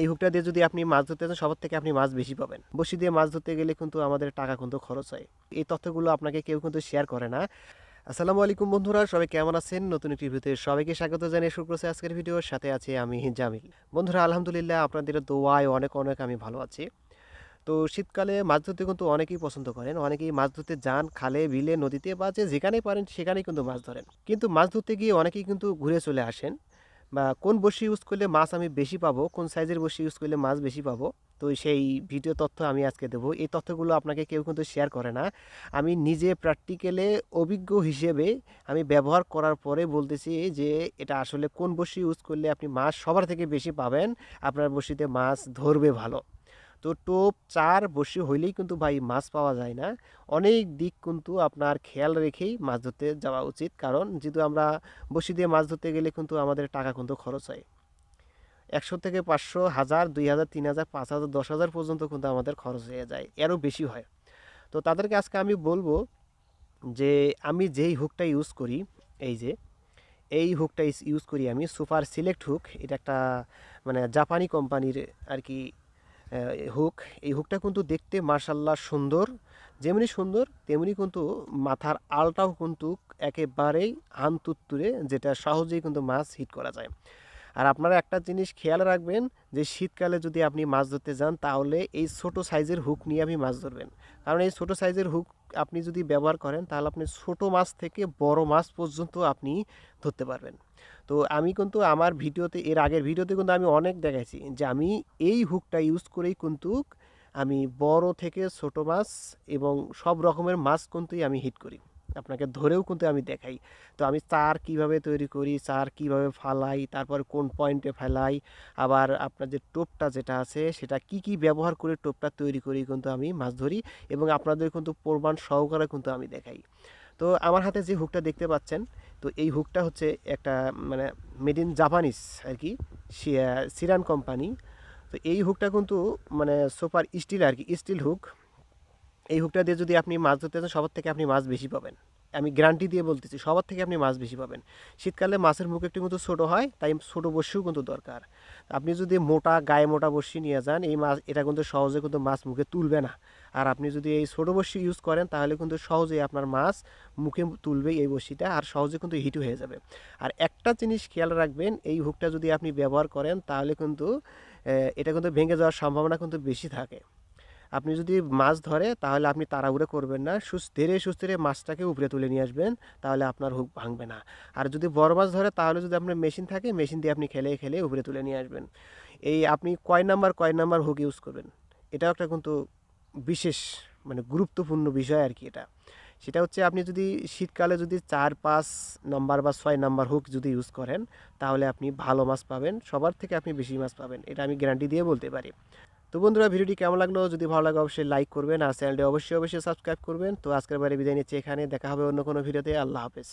এই হুকটা দিয়ে যদি আপনি মাছ ধরতে যান, সবার থেকে আপনি মাছ বেশি পাবেন। বসি দিয়ে মাছ ধরতে গেলে কিন্তু আমাদের টাকা কিন্তু খরচ হয়। এই তথ্যগুলো আপনাকে কেউ কিন্তু শেয়ার করে না। আসসালামু আলাইকুম বন্ধুরা, সবাই কেমন আছেন? নতুন একটি ভিডিওতে সবাইকে স্বাগত জানিয়ে শুরু করছে আজকের ভিডিওর সাথে আছি আমি জামিল। বন্ধুরা, আলহামদুলিল্লাহ আপনাদের দোয়ায় অনেক অনেক আমি ভালো আছি। তো শীতকালে মাছ ধরতে কিন্তু অনেকেই পছন্দ করেন। অনেকেই মাছ ধরতে যান, খালে, বিলে, নদীতে বা যে যেখানেই পারেন, সেখানেই কিন্তু মাছ ধরেন। কিন্তু মাছ ধরতে গিয়ে অনেকেই কিন্তু ঘুরে চলে আসেন। বা কোন বসি ইউজ করলে মাছ আমি বেশি পাবো, কোন সাইজের বসি ইউজ করলে মাছ বেশি পাবো, তো সেই ভিডিও তথ্য আমি আজকে দেবো। এই তথ্যগুলো আপনাকে কেউ কিন্তু শেয়ার করে না। আমি নিজে প্র্যাকটিক্যালে অভিজ্ঞ হিসেবে আমি ব্যবহার করার পরে বলতেছি যে, এটা আসলে কোন বসি ইউজ করলে আপনি মাছ সবার থেকে বেশি পাবেন, আপনার বসিতে মাছ ধরবে ভালো। তো টোপ চার বসি হইলেই কিন্তু ভাই মাছ পাওয়া যায় না। অনেক দিক কিন্তু আপনার খেয়াল রেখেই মাছ ধরতে যাওয়া উচিত। কারণ যেহেতু আমরা বসি দিয়ে মাছ ধরতে গেলে কিন্তু আমাদের টাকা কিন্তু খরচ হয়। একশো থেকে পাঁচশো, হাজার, দুই হাজার, তিন হাজার, পাঁচ হাজার, দশ হাজার পর্যন্ত কিন্তু আমাদের খরচ হয়ে যায়। এরও বেশি হয়। তো তাদেরকে আজকে আমি বলব যে আমি যেই হুকটা ইউজ করি, এই যে, এই হুকটা ইউজ করি আমি সুপার সিলেক্ট হুক এটা একটা মানে জাপানি কোম্পানির আর কি হুক, এই হুকটা কিন্তু দেখতে মার্শাল্লাহ সুন্দর। যেমনি সুন্দর, তেমনি কিন্তু মাথার আলটাও কিন্তু একেবারেই আনতুত্তুরে, যেটা সহজেই কিন্তু মাছ হিট করা যায়। আর আপনারা একটা জিনিস খেয়াল রাখবেন, যে শীতকালে যদি আপনি মাছ ধরতে যান, তাহলে এই ছোট সাইজের হুক নিয়ে আপনি মাছ ধরবেন। কারণ এই ছোট সাইজের হুক আপনি যদি ব্যবহার করেন, তাহলে আপনি ছোট মাছ থেকে বড় মাছ পর্যন্ত আপনি ধরতে পারবেন। তো আমি কিন্তু আমার ভিডিওতে, এর আগের ভিডিওতে কিন্তু আমি অনেক দেখাইছি যে আমি এই হুকটা ইউজ করেই কিন্তু আমি বড় থেকে ছোট মাছ এবং সব রকমের মাছ কিন্তুই আমি হিট করি। আপনাকে ধরেও কিন্তু আমি দেখাই। তো আমি চার কীভাবে তৈরি করি, চার কীভাবে ফালাই, তারপর কোন পয়েন্টে ফেলাই, আবার আপনার যে টোপটা যেটা আছে, সেটা কি কি ব্যবহার করে টোপটা তৈরি করি কিন্তু আমি মাছ ধরি এবং আপনাদের কিন্তু প্রমাণ সহকারে কিন্তু আমি দেখাই। তো আমার হাতে যে হুকটা দেখতে পাচ্ছেন তো এই হুকটা হচ্ছে একটা মানে মেড ইন জাপানিস আর কি সিরান কোম্পানি তো এই হুকটা কিন্তু মানে সুপার স্টিল আর কি স্টিল হুক এই হুকটা দিয়ে যদি আপনি মাছ ধরতে চান, সবার থেকে আপনি মাছ বেশি পাবেন। আমি গ্যারান্টি দিয়ে বলতেছি, সবার থেকে আপনি মাছ বেশি পাবেন। শীতকালে মাছের মুখ একটু কিন্তু ছোটো হয়, তাই ছোটো বসিও কিন্তু দরকার। আপনি যদি মোটা, গায়ে মোটা বসি নিয়ে যান, এই মাছ, এটা কিন্তু সহজে কিন্তু মাছ মুখে তুলবে না। আর আপনি যদি এই ছোটো বসি ইউজ করেন, তাহলে কিন্তু সহজেই আপনার মাছ মুখে তুলবে এই বসিটা, আর সহজে কিন্তু হিটও হয়ে যাবে। আর একটা জিনিস খেয়াল রাখবেন, এই হুকটা যদি আপনি ব্যবহার করেন, তাহলে কিন্তু এটা কিন্তু ভেঙে যাওয়ার সম্ভাবনা কিন্তু বেশি থাকে। আপনি যদি মাছ ধরে, তাহলে আপনি তাড়াহুড়ো করবেন না। ধীরে সুস্থিরে মাছটাকে উপরে তুলে নিয়ে আসবেন, তাহলে আপনার হুক ভাঙবে না। আর যদি বড় মাছ ধরে, তাহলে যদি আপনার মেশিন থাকে, মেশিন দিয়ে আপনি খেলে খেলে উপরে তুলে নিয়ে আসবেন। এই আপনি কয় নাম্বার কয় নাম্বার হুক ইউজ করবেন, এটাও একটা কিন্তু বিশেষ মানে গুরুত্বপূর্ণ বিষয় আর কি এটা। সেটা হচ্ছে আপনি যদি শীতকালে যদি চার, পাঁচ নাম্বার বা ছয় নাম্বার হুক যদি ইউজ করেন, তাহলে আপনি ভালো মাছ পাবেন, সবার থেকে আপনি বেশি মাছ পাবেন, এটা আমি গ্যারান্টি দিয়ে বলতে পারি। তো বন্ধুরা, ভিডিওটি কেমন লাগল? যদি ভালো লাগে, অবশ্যই লাইক করবেন আর চ্যানেলটি অবশ্যই অবশ্যই সাবস্ক্রাইব করবেন। তো আজকের বারে বিদায় নিচ্ছি এখানে। দেখা হবে অন্য কোনো ভিডিওতে। আল্লাহ হাফেজ।